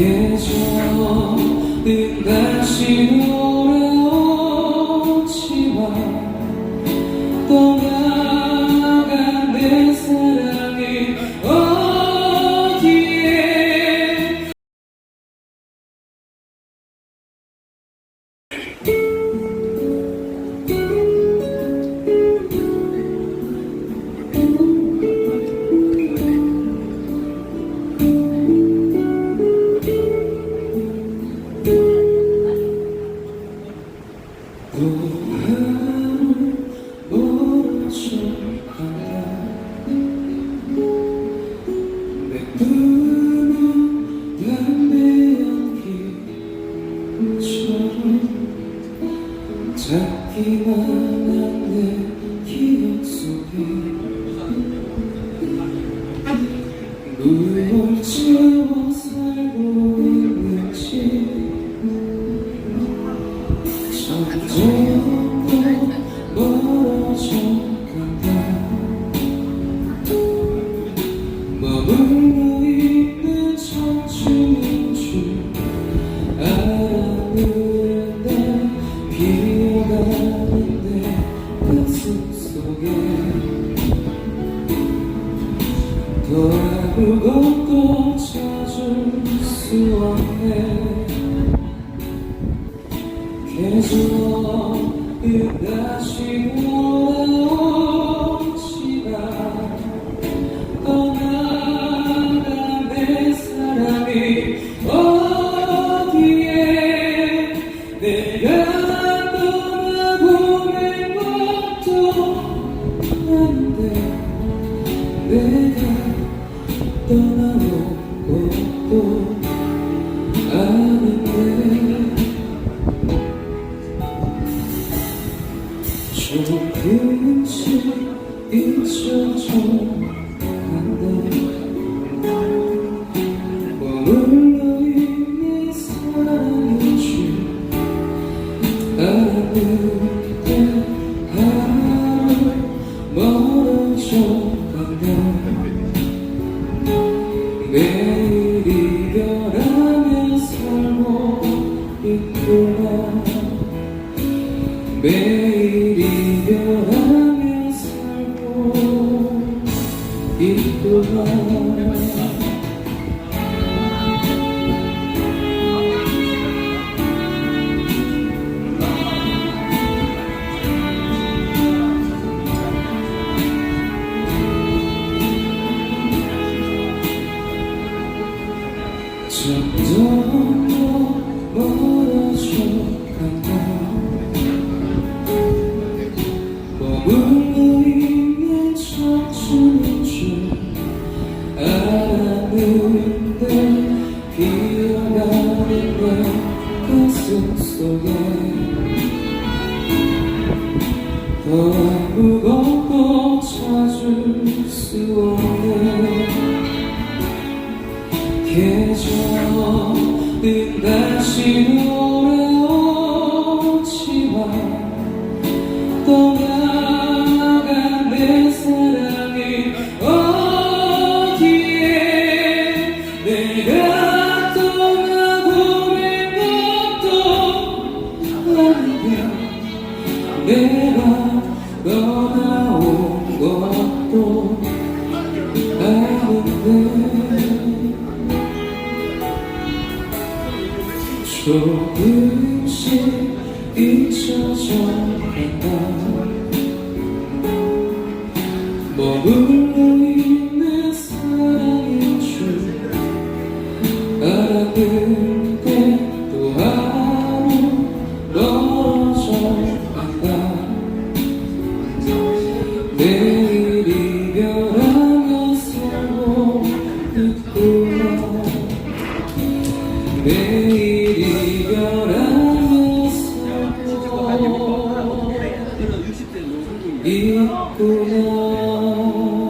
계절은 다시 돌아오지만 떠나간 내 사랑이 어디에 잡기만 한내 기억 속에 무얼 채워 살고 있는지 점점 더 멀어져 간다 머물러 아무것도 찾을 수 없네. 계절 조금씩 잊혀져 간다 머물러 있는 사랑인 줄 알았는데 하루 멀어져 간다 매일 이별하며 살고 있구나 이별하며 살고 있구나 점점 더 멀어져 간다 속에 더 아무것도 찾을 수 없네. 계절은 다시 돌아오지만 떠나 조금씩 잊혀져 간다. 머물러 Cười.